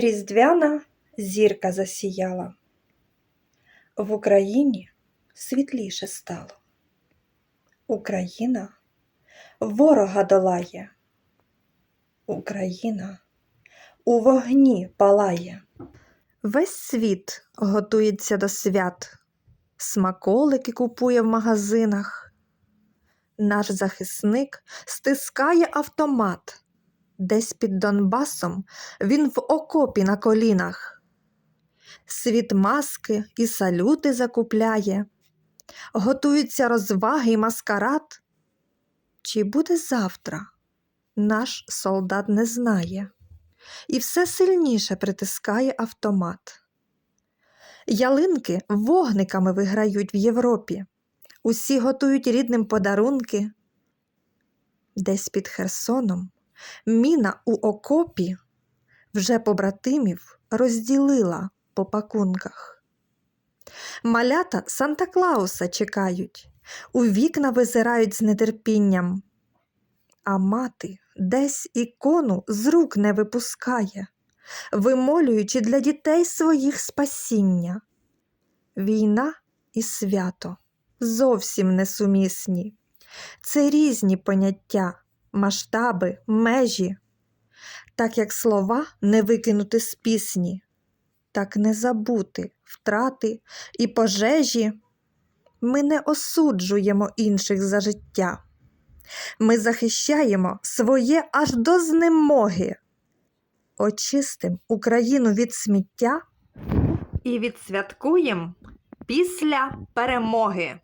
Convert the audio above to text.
Різдвяна зірка засіяла. В Україні світліше стало. Україна ворога долає. Україна у вогні палає. Весь світ готується до свят, смаколики купує в магазинах. Наш захисник стискає автомат. Десь під Донбасом він в окопі на колінах. Світ маски і салюти закупляє, готуються розваги й маскарад. Чи буде завтра? Наш солдат не знає і все сильніше притискає автомат. Ялинки вогниками виграють в Європі. Усі готують рідним подарунки. Десь під Херсоном міна у окопі вже побратимів розділила по пакунках. Малята Санта Клауса чекають, у вікна визирають з нетерпінням, а мати десь ікону з рук не випускає, вимолюючи для дітей своїх спасіння. Війна і свято зовсім несумісні. Це різні поняття, масштаби, межі. Так як слова не викинути з пісні, так не забути втрати і пожежі. Ми не осуджуємо інших за життя. Ми захищаємо своє аж до знемоги. Очистим Україну від сміття і відсвяткуємо після перемоги.